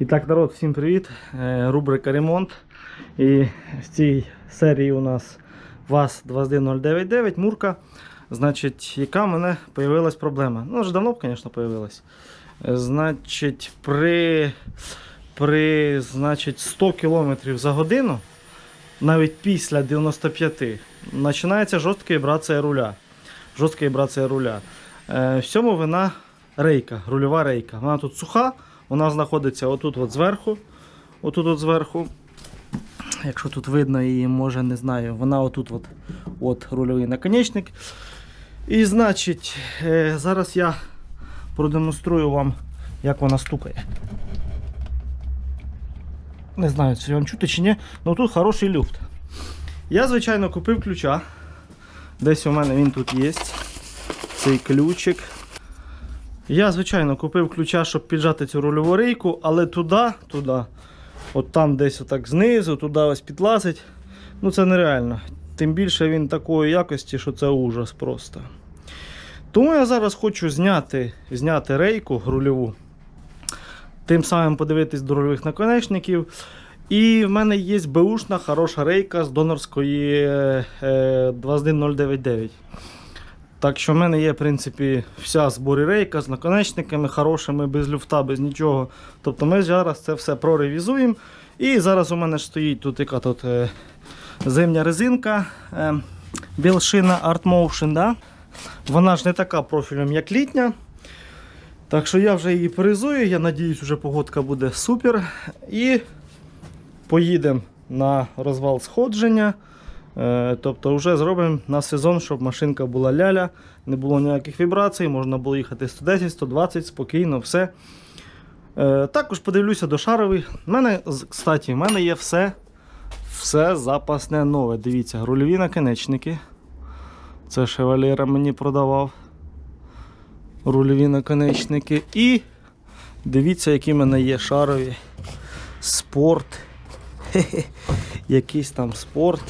І так, народ, всім привіт! Е, Рубрика Ремонт. І в цій серії у нас ВАЗ 21099 Мурка. Значить, яка в мене появилась проблема. Ну, вже давно, б, звісно, появилась. Е, Значить, при, при значить, 100 км за годину, навіть після 95, починається жорстка вібрація руля. Жорстка вібрація руля. Е, в цьому вина рейка, рульова рейка. Вона тут суха, вона знаходиться отут от зверху. Отут от зверху. Якщо тут видно її, може не знаю, вона отут от, от рульовий наконечник. І значить, е, зараз я продемонструю вам, як вона стукає. Не знаю, чи вам чути чи ні, але тут хороший люфт. Я, звичайно, купив ключа. Десь у мене він тут є. Цей ключик. Я, звичайно, купив ключа, щоб піджати цю рульову рейку, але туди, туди, от там десь отак знизу, туди ось підлазить. Ну це нереально. Тим більше він такої якості, що це ужас просто. Тому я зараз хочу зняти, зняти рейку рульову, тим самим подивитись до рульових наконечників. І в мене є беушна хороша рейка з донорської е, е, 21099. Так що в мене є, в принципі, вся зборі рейка з наконечниками хорошими, без люфта, без нічого. Тобто ми зараз це все проревізуємо. І зараз у мене стоїть тут яка тут е, зимня резинка е, Білшина Art Motion. Да? Вона ж не така профілем, як літня. Так що я вже її перезую, я надіюсь, вже погодка буде супер. І поїдемо на розвал сходження. Е, Тобто вже зробимо на сезон, щоб машинка була ляля, не було ніяких вібрацій, можна було їхати 110, 120, спокійно, все. Е, Також подивлюся до шаровий. У мене, кстати, в мене є все, все запасне нове. Дивіться, рульові наконечники. Це шевалера мені продавав. Рульові наконечники. І дивіться, які в мене є шарові. Спорт. Якийсь там спорт.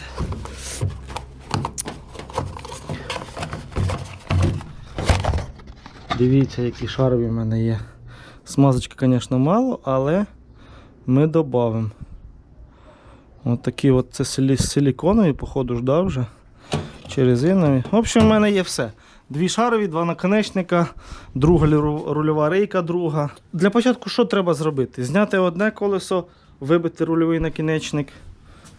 Дивіться, які шарові в мене є. Смазочки, звісно, мало, але ми додамо. Ось такі от це силіконові, походу, ж да, вже. Чи резинові. В общем, в мене є все. Дві шарові, два наконечника, друга рульова рейка, друга. Для початку що треба зробити? Зняти одне колесо, вибити рульовий накінечник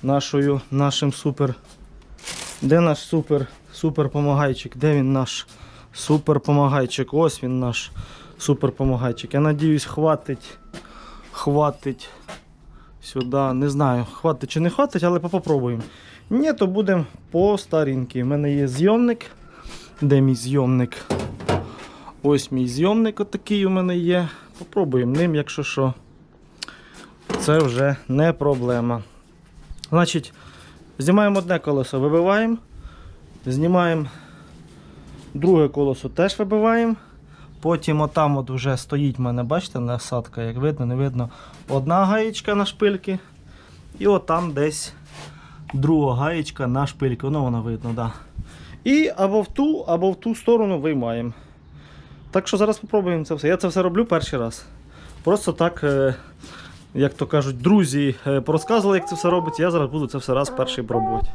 нашою, нашим супер. Де наш супер, супер помагайчик? Де він наш супер помагайчик? Ось він наш супер помагайчик. Я надіюсь, хватить. Хватить сюди. Не знаю, хватить чи не хватить, але попробуємо. Ні, то будемо по старінки. У мене є зйомник. Де мій зйомник? Ось мій зйомник отакий у мене є. Попробуємо ним, якщо що. Це вже не проблема. Значить, знімаємо одне колесо, вибиваємо. Знімаємо друге колесо, теж вибиваємо. Потім отам от вже стоїть в мене, бачите, насадка, як видно, не видно. Одна гаєчка на шпильки. І отам десь друга гаєчка на шпильки. Ну, воно видно. Да. І або в ту, або в ту сторону виймаємо. Так що зараз спробуємо це все. Я це все роблю перший раз. Просто так, е, як то кажуть, друзі е, порозказували, як це все робиться. Я зараз буду це все раз перший пробувати.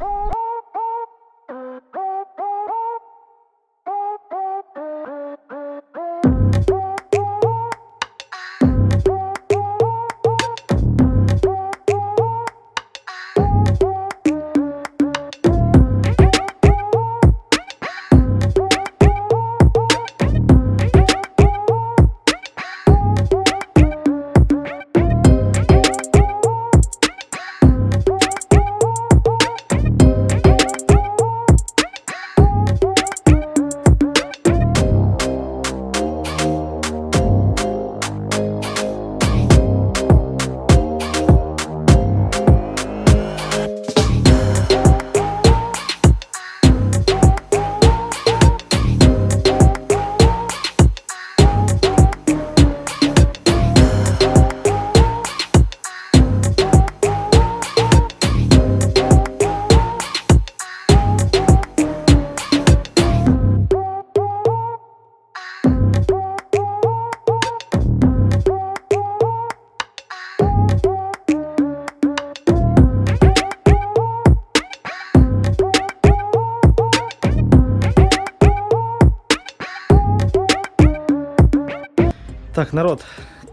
Народ.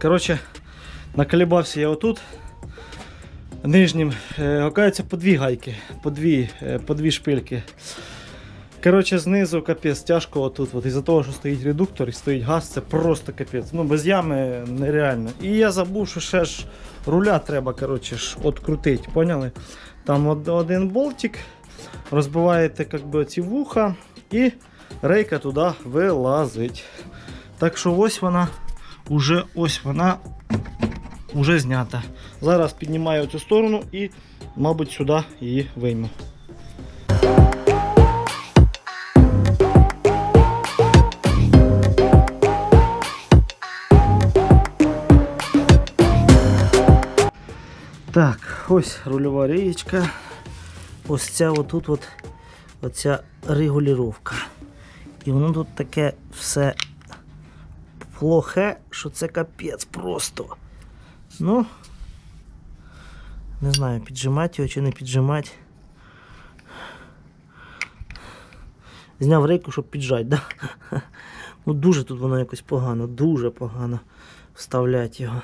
Коротше, наколебався я отут. Нижнім. Е, Окаються по дві гайки, по дві, е, по дві шпильки. Коротше, знизу капець тяжко отут. От із-за того, що стоїть редуктор і стоїть газ, це просто капець. Ну, без ями нереально. І я забув, що ще ж руля треба, коротше, ж открутити, поняли? Там один болтик, розбиваєте как би, ці вуха і рейка туди вилазить. Так що ось вона, уже ось вона уже знята. Зараз піднімаю цю сторону і, мабуть, сюди її вийму. Так, ось рульова рієчка. Ось ця отут от, оця регулювання. І воно тут таке все плохе, що це капець просто. Ну, не знаю, піджимати його чи не піджимати. Зняв рейку, щоб піджати, да? Ну дуже тут воно якось погано, дуже погано вставляти його.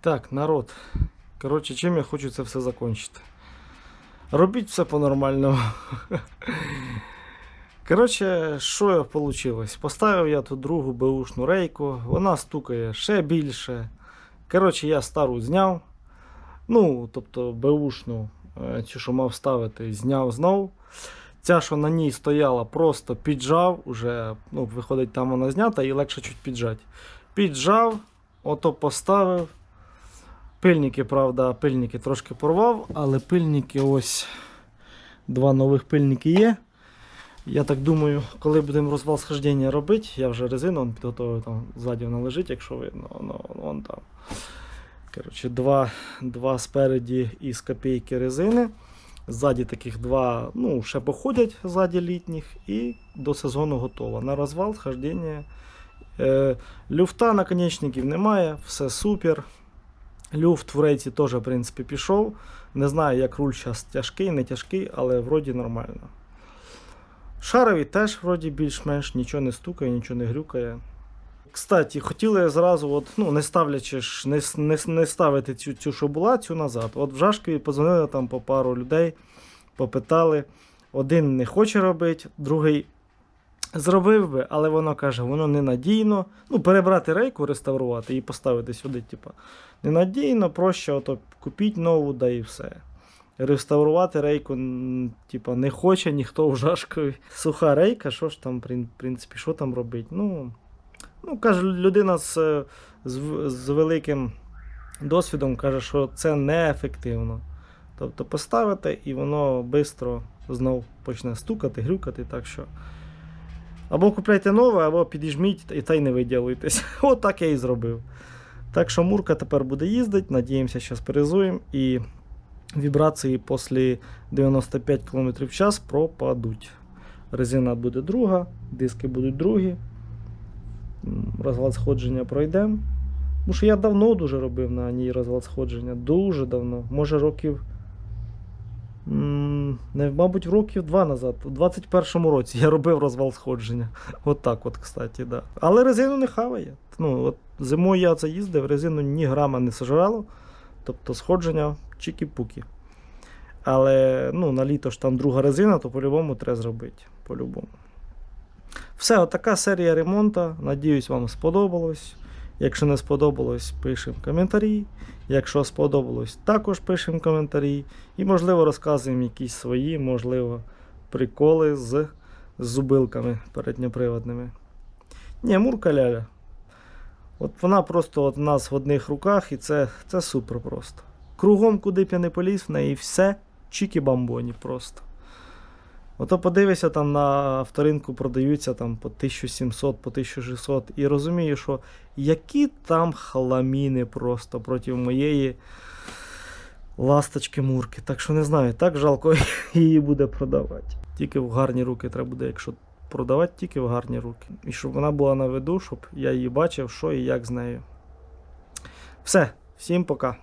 Так, народ. Коротше, чим я хочу це все закінчити? Робіть все по-нормальному. Коротше, що вийшло? Поставив я тут другу беушну рейку, вона стукає ще більше. Коротше, я стару зняв. Ну, тобто беушну, е, цю, що мав ставити, зняв знов. Ця, що на ній стояла, просто піджав, уже, ну, виходить, там вона знята і легше чуть піджати. Піджав, ото поставив. Пильники, правда, пильники трошки порвав, але пильники ось два нових пильники є. Я так думаю, коли будемо розвал схождення робити, я вже резину он підготовив, там ззаді вона лежить, якщо видно, воно, вон там. Коротше, два, два спереді із копійки резини. Ззаді таких два, ну, ще походять ззаді літніх, і до сезону готово. На розвал схождення. Е, люфта наконечників немає, все супер. Люфт в рейці теж, в принципі, пішов. Не знаю, як руль зараз тяжкий, не тяжкий, але вроді нормально. Шаровий теж вроді більш-менш нічого не стукає, нічого не грюкає. Кстати, хотіли зразу, от, ну, не ставлячи ж, не, не, не ставити цю, цю, що була, цю назад. От в Жашкові подзвонили там по пару людей, попитали. Один не хоче робити, другий зробив би, але воно каже, воно ненадійно. Ну, перебрати рейку, реставрувати і поставити сюди, типа, ненадійно, проще ото купіть нову, да і все. Реставрувати рейку, типа, не хоче ніхто в Жашкові. Суха рейка, що ж там, в принципі, що там робити? Ну, ну каже, людина з, з, з великим досвідом каже, що це неефективно. Тобто поставите і воно швидко знов почне стукати, грюкати. Так що. Або купляйте нове, або підіжміть і та й не виділуйтесь. От так я і зробив. Так що Мурка тепер буде їздити, надіємося, зараз перезуємо і вібрації після 95 км в час пропадуть. Резина буде друга, диски будуть другі. Розлад сходження пройдемо. Тому що я давно дуже робив на ній розлад сходження. Дуже давно. Може років. Не, мабуть, років два назад, у 21-му році я робив розвал сходження. От так от, кстати, да. Але резину не хаває. Ну, от зимою я це їздив, резину ні грама не сожрало. Тобто сходження чікі-пукі. Але ну, на літо ж там друга резина, то по-любому треба зробити. По-любому. Все, отака серія ремонту. Надіюсь, вам сподобалось. Якщо не сподобалось, пишемо коментарі. Якщо сподобалось, також пишемо коментарі. І, можливо, розказуємо якісь свої, можливо, приколи з, зубилками передньоприводними. Ні, мурка ляля. От вона просто от у нас в одних руках, і це, це супер просто. Кругом, куди б я не поліз, в неї все чікі-бамбоні просто. Ото подивися, там на авторинку продаються там по 1700, по 1600. І розумію, що які там хламіни просто проти моєї ласточки Мурки. Так що не знаю, так жалко її буде продавати. Тільки в гарні руки треба буде, якщо продавати, тільки в гарні руки. І щоб вона була на виду, щоб я її бачив, що і як з нею. Все, всім пока.